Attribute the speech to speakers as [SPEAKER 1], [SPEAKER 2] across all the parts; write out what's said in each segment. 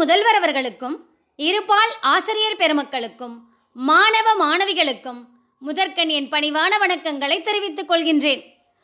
[SPEAKER 1] முதல்வர் அவர்களுக்கும் இருபால் ஆசிரியர் பெருமக்களுக்கும் மாணவ மாணவிகளுக்கும் முதற்கண் என் பணிவான வணக்கங்களை தெரிவித்துக் கொள்கின்றேன்.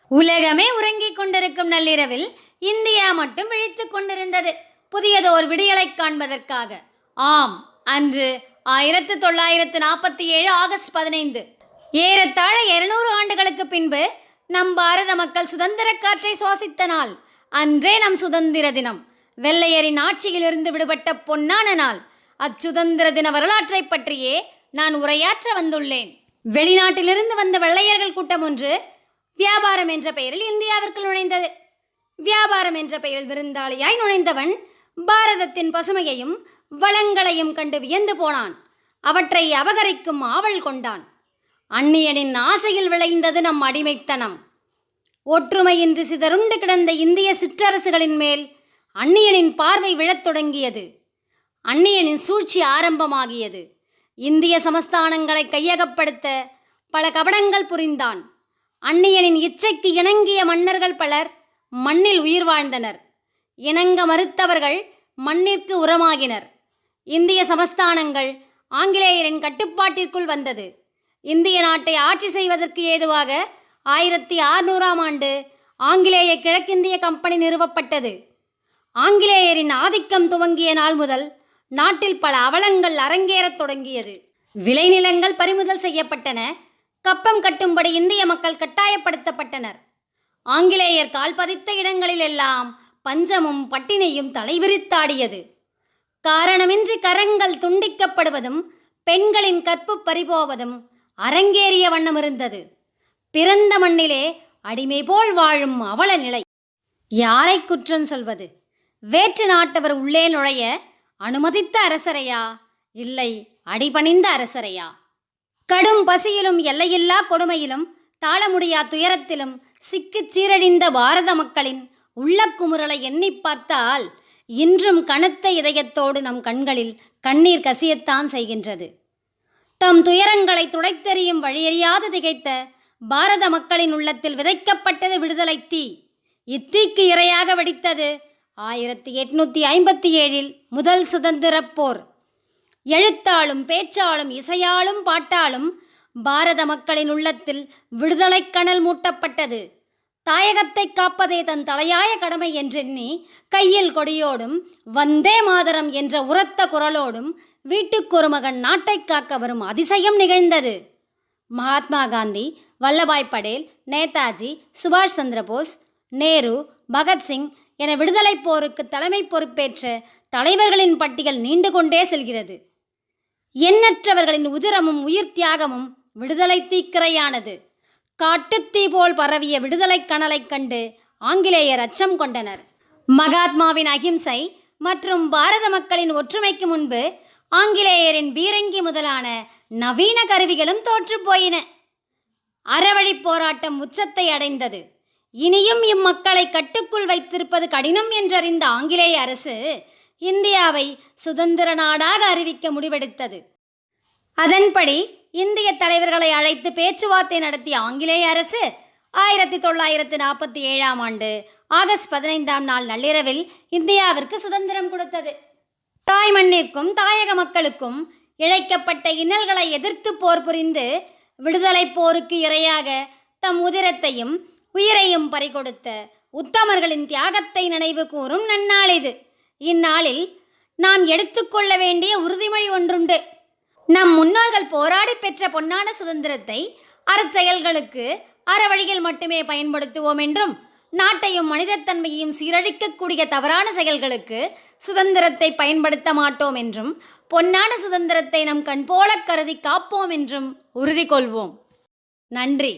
[SPEAKER 1] உலகமே உறங்கிக் கொண்டிருக்கும் நள்ளிரவில் இந்தியா மட்டும் விழித்துக் கொண்டிருந்தது. புதியதோர் விடியலை காண்பதற்காக. ஆம் அன்று ஆயிரத்து தொள்ளாயிரத்து நாற்பத்தி ஏழு ஆகஸ்ட் பதினைந்து. ஏறத்தாழ இருநூறு ஆண்டுகளுக்கு பின்பு நம் பாரத மக்கள் சுதந்திர காற்றை சுவாசித்த நாள். அன்றே நம் சுதந்திர தினம். வெள்ளையரின் ஆட்சியிலிருந்து விடுபட்ட பொன்னான நாள். அச்சுதந்திர தின வரலாற்றை பற்றியே நான் உரையாற்ற வந்துள்ளேன். வெளிநாட்டிலிருந்து வந்த வெள்ளையர்கள் கூட்டம் ஒன்று வியாபாரம் என்ற பெயரில் இந்தியாவிற்குள் நுழைந்தது. வியாபாரம் என்ற பெயரில் விருந்தாளியாய் நுழைந்தவன் பாரதத்தின் பசுமையையும் வளங்களையும் கண்டு வியந்து போனான். அவற்றை அபகரிக்கும் ஆவல் கொண்டான். அந்நியனின் ஆசையில் விளைந்தது நம் அடிமைத்தனம். ஒற்றுமையின்றி சிதறுண்டு கிடந்த இந்திய சிற்றரசுகளின் மேல் அந்நியனின் பார்வை விழத் தொடங்கியது. அந்நியனின் சூழ்ச்சி ஆரம்பமாகியது. இந்திய சமஸ்தானங்களை கையகப்படுத்த பல கபடங்கள் புரிந்தான். அந்நியனின் இச்சைக்கு இணங்கிய மன்னர்கள் பலர் மண்ணில் உயிர் வாழ்ந்தனர். இணங்க மறுத்தவர்கள் மண்ணிற்கு உரமாகினர். இந்திய சமஸ்தானங்கள் ஆங்கிலேயரின் கட்டுப்பாட்டிற்குள் வந்தது. இந்திய நாட்டை ஆட்சி செய்வதற்கு ஏதுவாக ஆயிரத்தி அறுநூறாம் ஆண்டு ஆங்கிலேய கிழக்கிந்திய கம்பெனி நிறுவப்பட்டது. ஆங்கிலேயரின் ஆதிக்கம் துவங்கிய நாள் முதல் நாட்டில் பல அவலங்கள் அரங்கேறத் தொடங்கியது. விளைநிலங்கள் பறிமுதல் செய்யப்பட்டன. கப்பம் கட்டும்படி இந்திய மக்கள் கட்டாயப்படுத்தப்பட்டனர். ஆங்கிலேயர் கால் பதித்த இடங்களிலெல்லாம் பஞ்சமும் பட்டினியும் தலைவிரித்தாடியது. காரணமின்றி கரங்கள் துண்டிக்கப்படுவதும் பெண்களின் கற்பு பறிபோவதும் அரங்கேறிய வண்ணம் இருந்தது. பிறந்த மண்ணிலே அடிமை போல் வாழும் அவல நிலை. யாரை குற்றம் சொல்வது? வேற்று நாட்டவர் உள்ளே நுழைய அனுமதித்த அரசரையா? இல்லை அடிபணிந்த அரசரையா? கடும் பசியிலும் எல்லையில்லா கொடுமையிலும் தாழ முடியா துயரத்திலும் சிக்கு சீரடிந்த பாரத மக்களின் உள்ளக்குமுறலை எண்ணி பார்த்தால் இன்றும் கனத்த இதயத்தோடு நம் கண்களில் கண்ணீர் கசியத்தான் செய்கின்றது. தம் துயரங்களை துடைத்தெறியும் வழியறியாது திகைத்த பாரத மக்களின் உள்ளத்தில் விதைக்கப்பட்டது விடுதலை தீ. இத்தீக்கு இரையாக வெடித்தது ஆயிரத்தி எட்நூத்தி ஐம்பத்தி ஏழில் முதல் சுதந்திரப் போர். எழுத்தாலும் பேச்சாலும் இசையாலும் பாட்டாலும் பாரத மக்களின் உள்ளத்தில் விடுதலை கணல் மூட்டப்பட்டது. தாயகத்தை காப்பதே தன் தலையாய கடமை என்றெண்ணி கையில் கொடியோடும் வந்தே மாதரம் என்ற உரத்த குரலோடும் வீட்டுக்கொரு மகன் நாட்டைக் காக்க வரும் அதிசயம் நிகழ்ந்தது. மகாத்மா காந்தி வல்லபாய் படேல் நேதாஜி சுபாஷ் சந்திரபோஸ் நேரு பகத்சிங் என விடுதலைப் போருக்கு தலைமை பொறுப்பேற்ற தலைவர்களின் பட்டியல் நீண்டு கொண்டே செல்கிறது. எண்ணற்றவர்களின் உதிரமும் உயிர் தியாகமும் விடுதலை தீக்கிரையானது. காட்டுத்தீ போல் பரவிய விடுதலைக் கனலைக் கண்டு ஆங்கிலேயர் அச்சம் கொண்டனர். மகாத்மாவின் அகிம்சை மற்றும் பாரத மக்களின் ஒற்றுமைக்கு முன்பு ஆங்கிலேயரின் பீரங்கி முதலான நவீன கருவிகளும் தோற்றுப் போயின. அறவழிப் போராட்டம் உச்சத்தை அடைந்தது. இனியும் இம்மக்களை கட்டுக்குள் வைத்திருப்பது கடினம் என்றறிந்த ஆங்கிலேய அரசு இந்தியாவை சுதந்திர நாடாக அறிவிக்க முடிவெடுத்தது. அதன்படி இந்திய தலைவர்களை அழைத்து பேச்சுவார்த்தை நடத்திய ஆங்கிலேய அரசு ஆயிரத்தி தொள்ளாயிரத்து நாற்பத்தி ஏழாம் ஆண்டு ஆகஸ்ட் பதினைந்தாம் நாள் நள்ளிரவில் இந்தியாவிற்கு சுதந்திரம் கொடுத்தது. தாய் மண்ணிற்கும் தாயக மக்களுக்கும் இழைக்கப்பட்ட இன்னல்களை எதிர்த்து போர் புரிந்து விடுதலைப் போருக்கு இரையாக தம் உதிரத்தையும் உயிரையும் பறிகொடுத்த உத்தமர்களின் தியாகத்தை நினைவு கூறும் நன்னாள் இது. இந்நாளில் நாம் எடுத்துக்கொள்ள வேண்டிய உறுதிமொழி ஒன்றுண்டு. நம் முன்னோர்கள் போராடி பெற்ற பொன்னான சுதந்திரத்தை அறச்செயல்களுக்கு அறவழியில் மட்டுமே பயன்படுத்துவோம் என்றும் நாட்டையும் மனிதத்தன்மையையும் சீரழிக்கக்கூடிய தவறான செயல்களுக்கு சுதந்திரத்தை பயன்படுத்த மாட்டோம் என்றும் பொன்னான சுதந்திரத்தை நம் கண் கருதி காப்போம் என்றும் உறுதி கொள்வோம். நன்றி.